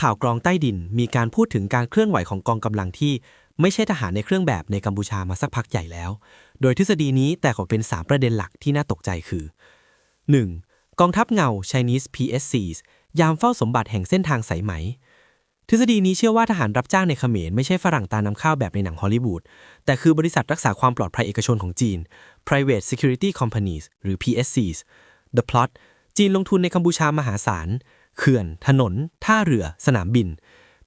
ข่าวกรองใต้ดินมีการพูดถึงการเคลื่อนไหวของกองกำลังที่ไม่ใช่ทหารในเครื่องแบบในกัมพูชามาสักพักใหญ่แล้ว โดยทฤษฎีนี้แต่ขอเป็น 3 ประเด็นหลักที่น่าตกใจคือ 1. กองทัพเงา Chinese PSCs ยามเฝ้าสมบัติแห่งเส้นทางสายไหม ทฤษฎีนี้เชื่อว่าทหารรับจ้างในเขมรไม่ใช่ฝรั่งตานำข้าวแบบในหนังฮอลลีวูด แต่คือบริษัทรักษาความปลอดภัยเอกชนของจีน Private Security Companies หรือ PSCs The Plot จีนลงทุนในกัมพูชามหาศาล เขื่อน ถนน ท่าเรือ สนามบิน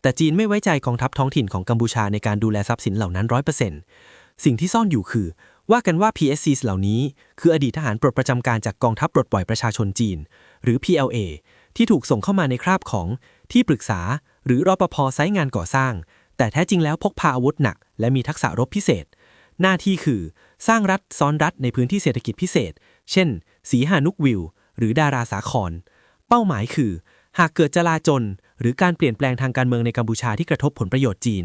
แต่จีนไม่ไว้ใจกองทัพท้องถิ่นของกัมพูชาในการดูแลทรัพย์สินเหล่านั้นร้อยเปอร์เซ็นต์สิ่งที่ซ่อนอยู่คือ ว่ากันว่า PSCs เหล่านี้ คืออดีตทหารปลดประจำการจากกองทัพปลดปล่อยประชาชนจีน หรือ PLA ที่ถูกส่งเข้ามาในคราบของที่ปรึกษา หรือรปภไซต์งานก่อสร้าง แต่แท้จริงแล้วพกพาอาวุธหนัก และมีทักษะรบพิเศษ หน้าที่คือ สร้างรัฐซ้อนรัฐในพื้นที่เศรษฐกิจพิเศษ เช่น สีหานุกวิว หรือดาราสาคร เป้าหมายคือ หากเกิดจลาจลหรือการเปลี่ยนแปลงทางการเมืองในกัมพูชาที่กระทบผลประโยชน์จีน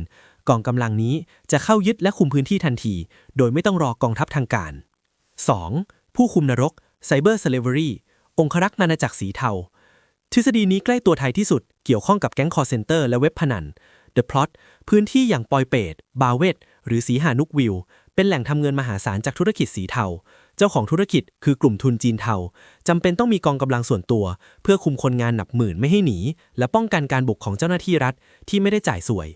กองกำลังนี้จะเข้ายึดและคุมพื้นที่ทันที โดยไม่ต้องรอกองทัพทางการ 2. ผู้คุมนรก Cyber Slavery องครักษ์นานาจักรสีเทา ทฤษฎีนี้ใกล้ตัวไทยที่สุดเกี่ยวข้องกับแก๊งคอร์เซนเตอร์และเว็บพนัน The Plot พื้นที่อย่างปอยเปตบาเวตหรือสีหานุกวิว เป็นแหล่งทำเงินมหาศาลจากธุรกิจสีเทา เจ้าของธุรกิจคือกลุ่มทุนจีนเทาจำเป็นต้องมีกองกำลังส่วนตัว เพื่อคุมคนงานหนับหมื่นไม่ให้หนี และป้องกันการบุกของเจ้าหน้าที่รัฐที่ไม่ได้จ่ายสวย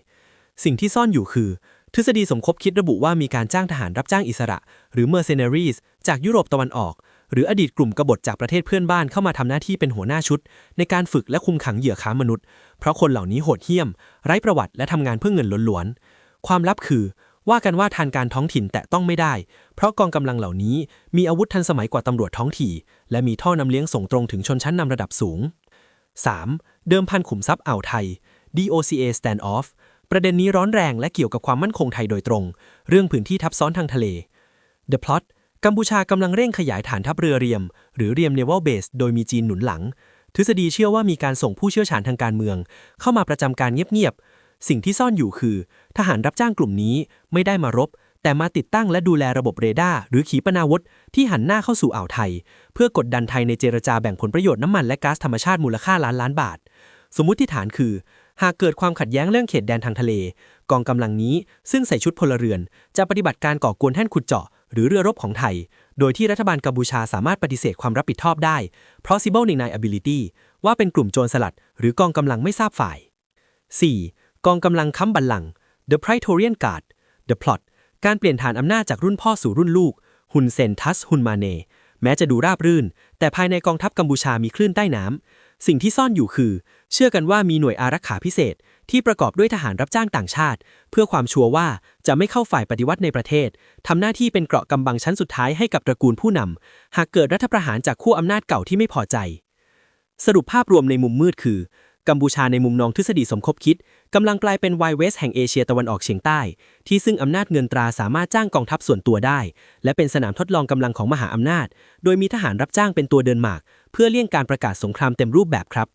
สิ่งที่ซ่อนอยู่คือ ทฤษฎีสมคบคิดระบุว่ามีการจ้างทหารรับจ้างอิสระ หรือ mercenaries จากยุโรปตะวันออก หรืออดีตกลุ่มกบฏจากประเทศเพื่อนบ้านเข้ามาทำหน้าที่เป็นหัวหน้าชุด ในการฝึกและคุมขังเหยื่อค้ามนุษย์ เพราะคนเหล่านี้โหดเหี้ยม ไร้ประวัติและทำงานเพื่อเงินล้วนๆความลับคือ ว่ากันว่าทางการท้องถิ่นแตะต้องไม่ได้ เพราะกองกำลังเหล่านี้มีอาวุธทันสมัยกว่าตำรวจท้องถิ่นและมีท่อนำเลี้ยงส่งตรงถึงชนชั้นนำระดับสูง 3. เดิมพันขุมทรัพย์อ่าวไทย DOCA standoff ประเด็นนี้ร้อนแรงและเกี่ยวกับความมั่นคงไทยโดยตรง เรื่องพื้นที่ทับซ้อนทางทะเล The Plot กัมพูชากำลังเร่งขยายฐานทัพเรือเรียม หรือเรียม Naval Base โดยมีจีนหนุนหลัง ทฤษฎีเชื่อว่ามีการส่งผู้เชี่ยวชาญทางการเมือง เข้ามาประจำการเงียบๆ สิ่งที่ซ่อนอยู่คือ ทหารรับจ้างกลุ่มนี้ไม่ได้มารบ แต่มาติดตั้งและดูแลระบบเรดาร์หรือขีปนาวุธที่หันหน้าเข้าสู่อ่าวไทย เพื่อกดดันไทยในเจรจาแบ่งผลประโยชน์น้ำมันและก๊าซธรรมชาติมูลค่าล้านล้านบาท สมมุติฐานคือ หากเกิดความขัดแย้งเรื่องเขตแดนทางทะเล กองกำลังนี้ซึ่งใส่ชุดพลเรือน จะปฏิบัติการก่อกวนแท่นขุดเจาะ หรือเรือรบของไทย โดยที่รัฐบาลกัมพูชาสามารถปฏิเสธความรับผิดชอบได้ plausible deniability ว่าเป็นกลุ่มโจรสลัด หรือกองกำลังไม่ทราบฝ่าย 4. กองกำลังค้ำบัลลังก์ The Praetorian Guard The Plot การเปลี่ยนฐานอำนาจจากรุ่นพ่อสู่รุ่นลูก ฮุนเซนทัส ฮุนมาเน แม้จะดูราบรื่น แต่ภายในกองทัพกัมพูชามีคลื่นใต้น้ำ สิ่งที่ซ่อนอยู่คือ เชื่อกันว่ามีหน่วยอารักขาพิเศษ ที่ประกอบด้วยทหารรับจ้างต่างชาติ เพื่อความชัวร์ว่าจะไม่เข้าฝ่ายปฏิวัติในประเทศ ทำหน้าที่เป็นเกราะกำบังชั้นสุดท้ายให้กับตระกูลผู้นำ หากเกิดรัฐประหารจากขั้วอำนาจเก่าที่ไม่พอใจ สรุปภาพรวมในมุมมืดคือ กัมพูชาในมุมนองทฤษฎีสมคบคิดกำลังกลายเป็นไวเวสแห่งเอเชียตะวันออกเฉียงใต้ ที่ซึ่งอำนาจเงินตราสามารถจ้างกองทัพส่วนตัวได้ และเป็นสนามทดลองกำลังของมหาอำนาจ โดยมีทหารรับจ้างเป็นตัวเดินหมาก เพื่อเลี่ยงการประกาศสงครามเต็มรูปแบบครับ